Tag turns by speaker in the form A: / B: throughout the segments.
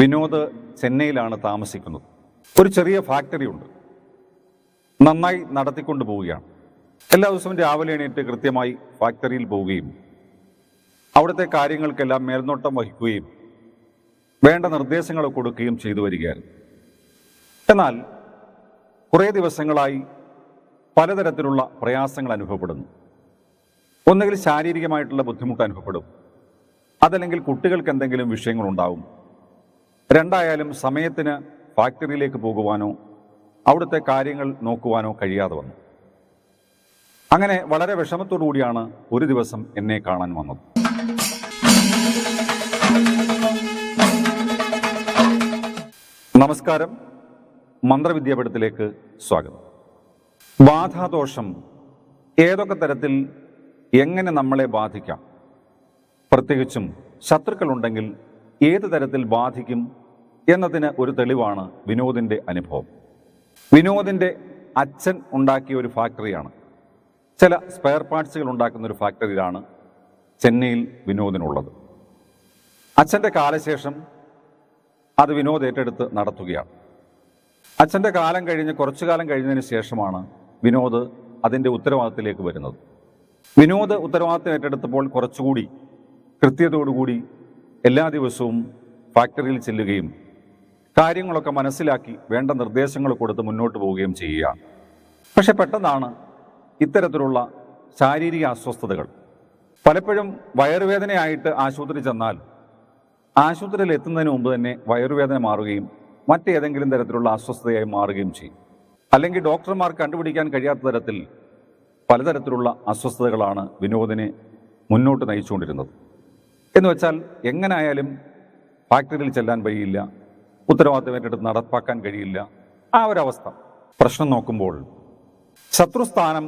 A: വിനോദ് ചെന്നൈയിലാണ് താമസിക്കുന്നത്. ഒരു ചെറിയ ഫാക്ടറി ഉണ്ട്. നന്നായി നടത്തിക്കൊണ്ട് പോവുകയാണ്. എല്ലാ ദിവസവും രാവിലെ എണീറ്റ് കൃത്യമായി ഫാക്ടറിയിൽ പോവുകയും അവിടുത്തെ കാര്യങ്ങൾക്കെല്ലാം മേൽനോട്ടം വഹിക്കുകയും വേണ്ട നിർദ്ദേശങ്ങൾ കൊടുക്കുകയും ചെയ്തു വരികയായിരുന്നു. എന്നാൽ കുറേ ദിവസങ്ങളായി പലതരത്തിലുള്ള പ്രയാസങ്ങൾ അനുഭവപ്പെടുന്നു. ഒന്നുകിൽ ശാരീരികമായിട്ടുള്ള ബുദ്ധിമുട്ട് അനുഭവപ്പെടും. അതല്ലെങ്കിൽ കുട്ടികൾക്ക് എന്തെങ്കിലും വിഷയങ്ങളുണ്ടാവും. രണ്ടായാലും സമയത്തിന് ഫാക്ടറിയിലേക്ക് പോകുവാനോ അവിടുത്തെ കാര്യങ്ങൾ നോക്കുവാനോ കഴിയാതെ വന്നു. അങ്ങനെ വളരെ കൂടിയാണ് ഒരു ദിവസം എന്നെ കാണാൻ വന്നത്. നമസ്കാരം. മന്ത്രവിദ്യാപീഠത്തിലേക്ക് സ്വാഗതം. ബാധാദോഷം ഏതൊക്കെ തരത്തിൽ എങ്ങനെ നമ്മളെ ബാധിക്കാം? പ്രത്യേകിച്ചും ശത്രുക്കളുണ്ടെങ്കിൽ ഏത് തരത്തിൽ ബാധിക്കും എന്നതിന് ഒരു തെളിവാണ് വിനോദിന്റെ അനുഭവം. വിനോദിന്റെ അച്ഛൻ ഉണ്ടാക്കിയ ഒരു ഫാക്ടറിയാണ്. ചില സ്പെയർ പാർട്സുകൾ ഉണ്ടാക്കുന്ന ഒരു ഫാക്ടറിയിലാണ് ചെന്നൈയിൽ വിനോദിനുള്ളത്. അച്ഛന്റെ കാലശേഷം അത് വിനോദ് ഏറ്റെടുത്ത് നടത്തുകയാണ്. അച്ഛന്റെ കാലം കഴിഞ്ഞ് കുറച്ചു കാലം കഴിഞ്ഞതിന് ശേഷമാണ് വിനോദ് അതിന്റെ ഉത്തരവാദിത്തത്തിലേക്ക് വരുന്നത്. വിനോദ് ഉത്തരവാദിത്തം ഏറ്റെടുത്തപ്പോൾ കുറച്ചുകൂടി കൃത്യതയോടുകൂടി എല്ലാ ദിവസവും ഫാക്ടറിയിൽ ചെല്ലുകയും കാര്യങ്ങളൊക്കെ മനസ്സിലാക്കി വേണ്ട നിർദ്ദേശങ്ങൾ കൊടുത്ത് മുന്നോട്ട് പോവുകയും ചെയ്യുകയാണ് പക്ഷെ പെട്ടെന്നാണ് ഇത്തരത്തിലുള്ള ശാരീരിക അസ്വസ്ഥതകൾ. പലപ്പോഴും വയറുവേദനയായിട്ട് ആശുപത്രി ചെന്നാൽ ആശുപത്രിയിൽ എത്തുന്നതിന് മുമ്പ് തന്നെ വയറുവേദന മാറുകയും മറ്റേതെങ്കിലും തരത്തിലുള്ള അസ്വസ്ഥതയായി മാറുകയും ചെയ്യും. അല്ലെങ്കിൽ ഡോക്ടർമാർ കണ്ടുപിടിക്കാൻ കഴിയാത്ത തരത്തിൽ പലതരത്തിലുള്ള അസ്വസ്ഥതകളാണ് വിനോദിനെ മുന്നോട്ട് നയിച്ചുകൊണ്ടിരുന്നത്. എന്ന് വെച്ചാൽ എങ്ങനായാലും ഫാക്ടറിയിൽ ചെല്ലാൻ കഴിയില്ല ഉത്തരവാദിത്തം ഏറ്റെടുത്ത് നടപ്പാക്കാൻ കഴിയില്ല. ആ ഒരവസ്ഥ. പ്രശ്നം നോക്കുമ്പോൾ ശത്രുസ്ഥാനം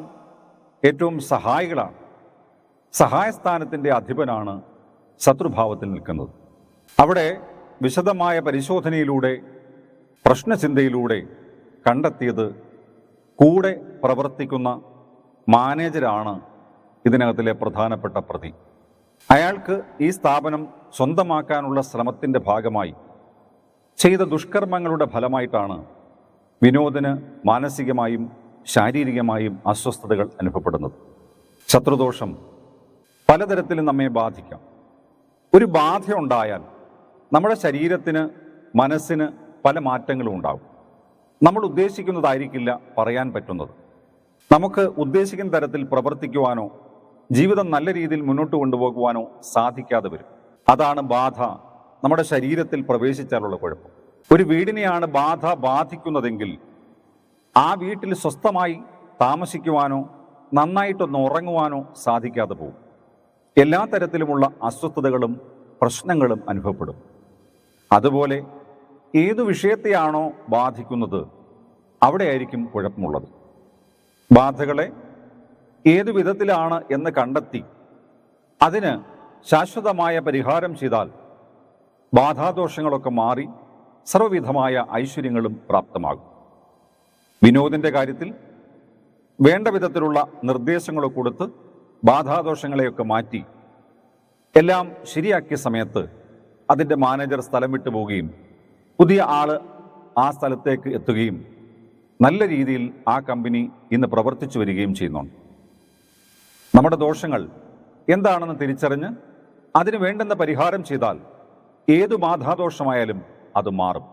A: ഏറ്റവും സഹായികളാണ്. സഹായസ്ഥാനത്തിന്റെ അധിപനാണ് ശത്രുഭാവത്തിൽ നിൽക്കുന്നത്. അവിടെ വിശദമായ പരിശോധനയിലൂടെ പ്രശ്നചിന്തയിലൂടെ കണ്ടെത്തിയത് കൂടെ പ്രവർത്തിക്കുന്ന മാനേജരാണ് ഇതിനകത്തിലെ പ്രധാനപ്പെട്ട പ്രതി. അയാൾക്ക് ഈ സ്ഥാപനം സ്വന്തമാക്കാനുള്ള ശ്രമത്തിന്റെ ഭാഗമായി ചെയ്ത ദുഷ്കർമ്മങ്ങളുടെ ഫലമായിട്ടാണ് വിനോദിന് മാനസികമായും ശാരീരികമായും അസ്വസ്ഥതകൾ അനുഭവപ്പെടുന്നത്. ശത്രുദോഷം പലതരത്തിലും നമ്മെ ബാധിക്കാം. ഒരു ബാധയുണ്ടായാൽ നമ്മുടെ ശരീരത്തിന് മനസ്സിന് പല മാറ്റങ്ങളും ഉണ്ടാകും നമ്മൾ ഉദ്ദേശിക്കുന്നതായിരിക്കില്ല പറയാൻ പറ്റുന്നത്. നമുക്ക് ഉദ്ദേശിക്കുന്ന തരത്തിൽ പ്രവർത്തിക്കുവാനോ ജീവിതം നല്ല രീതിയിൽ മുന്നോട്ട് കൊണ്ടുപോകുവാനോ സാധിക്കാതെ വരും. അതാണ് ബാധ. നമ്മുടെ ശരീരത്തിൽ പ്രവേശിച്ചാലുള്ള കുഴപ്പം. ഒരു വീടിനെയാണ് ബാധ ബാധിക്കുന്നതെങ്കിൽ ആ വീട്ടിൽ സ്വസ്ഥമായി താമസിക്കുവാനോ നന്നായിട്ടൊന്ന് ഉറങ്ങുവാനോ സാധിക്കാതെ പോകും. എല്ലാ തരത്തിലുമുള്ള അസ്വസ്ഥതകളും പ്രശ്നങ്ങളും അനുഭവപ്പെടും. അതുപോലെ ഏതു വിഷയത്തെയാണോ ബാധിക്കുന്നത് അവിടെയായിരിക്കും കുഴപ്പമുള്ളത്. ബാധകളെ ഏതു വിധത്തിലാണ് എന്ന് കണ്ടെത്തി അതിന് ശാശ്വതമായ പരിഹാരം ചെയ്താൽ ബാധാദോഷങ്ങളൊക്കെ മാറി സർവവിധമായ ഐശ്വര്യങ്ങളും പ്രാപ്തമാകും. വിനോദിന്റെ കാര്യത്തിൽ വേണ്ട വിധത്തിലുള്ള നിർദ്ദേശങ്ങൾ കൊടുത്ത് ബാധാദോഷങ്ങളെയൊക്കെ മാറ്റി എല്ലാം ശരിയാക്കിയ സമയത്ത് അതിന്റെ മാനേജർ സ്ഥലം വിട്ടു പോവുകയും പുതിയ ആൾ ആ സ്ഥലത്തേക്ക് എത്തുകയും നല്ല രീതിയിൽ ആ കമ്പനി ഇന്ന് പ്രവർത്തിച്ചു വരികയും ചെയ്യുന്നുണ്ട്. നമ്മുടെ ദോഷങ്ങൾ എന്താണെന്ന് തിരിച്ചറിഞ്ഞ് അതിന് വേണ്ടുന്ന പരിഹാരം ചെയ്താൽ ഏതു മാധാദോഷമായാലും അത് മാറും.